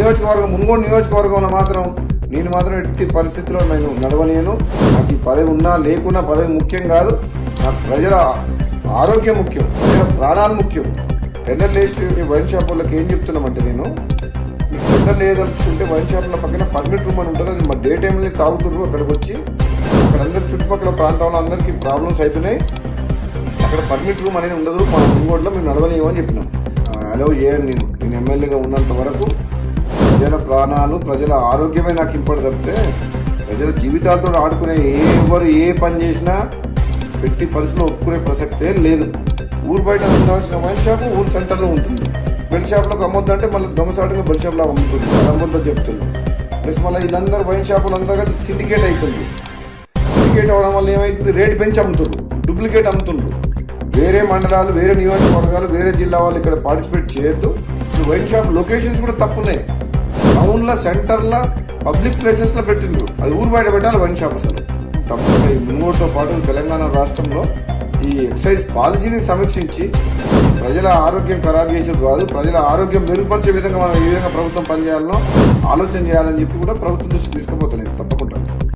నియోజకవర్గం మునుగోడు నియోజకవర్గంలో మాత్రం నేను మాత్రం ఎట్టి పరిస్థితిలో నేను నడవలేను. నాకు ఈ పదవి ఉన్నా లేకున్నా పదవి ముఖ్యం కాదు. నాకు ప్రజల ఆరోగ్యం ముఖ్యం ప్రజల ప్రాణాలు ముఖ్యం. టెండర్ లేసి వైన్ షాపులకు ఏం చెప్తున్నామంటే నేను? మీకు టెండర్ లేదలుచుకుంటే వైన్ షాపుల పక్కన పర్మిట్ రూమ్ అని ఉంటుంది. అది మా డే టైంలో తాగుతుర్రు అక్కడికి వచ్చి అక్కడ అందరి చుట్టుపక్కల ప్రాంతంలో అందరికీ ప్రాబ్లమ్స్ అవుతున్నాయి అక్కడ పర్మిట్ రూమ్ అనేది ఉండదు. మా ఇంకోట్లో మేము నడవలేము అని చెప్పినాం అలో చేయను నేను నేను ఎమ్మెల్యేగా ఉన్నంత వరకు ప్రజల ప్రాణాలు ప్రజల ఆరోగ్యమే నాకు ఇంపడి తప్పితే ప్రజల జీవితాలతో ఆడుకునే ఏ ఎవరు ఏ పని చేసినా పెట్టి పరిస్థితిలో ఒప్పుకునే ప్రసక్తే లేదు. ఊరు బయట ఉండాల్సిన వైన్ షాప్ ఊరు సెంటర్లో ఉంటుంది. బెల్ షాప్లోకి అమ్మొద్దంటే మళ్ళీ దొంగసాటుగా బెల్ షాప్లో అమ్ముతుంది. అది చెప్తుంది. ప్లస్ మళ్ళీ వీళ్ళందరూ వైన్ షాపులు అందరూ కలిసి సిండికేట్ అవుతుంది. సిండికేట్ అవడం వల్ల ఏమైతుంది? రేటు పెంచి అమ్ముతుండ్రు డూప్లికేట్ అమ్ముతుండ్రు వేరే మండలాలు వేరే నియోజకవర్గాలు వేరే జిల్లా వాళ్ళు ఇక్కడ పార్టిసిపేట్ చేయొద్దు. వైన్ షాప్ లొకేషన్స్ కూడా తప్పున్నాయి. టౌన్ల సెంటర్ల పబ్లిక్ ప్లేసెస్లో పెట్టిండ్రు. అది ఊరు బయట పెట్టాలి వన్ షాప్ అసలు. తప్పకుండా ఈ మున్గోడుతో పాటు తెలంగాణ రాష్ట్రంలో ఈ ఎక్సైజ్ పాలసీని సమీక్షించి ప్రజల ఆరోగ్యం ఖరాబ్ చేసేది కాదు ప్రజల ఆరోగ్యం మెరుగుపరిచే విధంగా మనం ఏ విధంగా ప్రభుత్వం పనిచేయాలనో ఆలోచన చేయాలని చెప్పి కూడా ప్రభుత్వం దృష్టి తీసుకుపోతున్నాయి తప్పకుండా.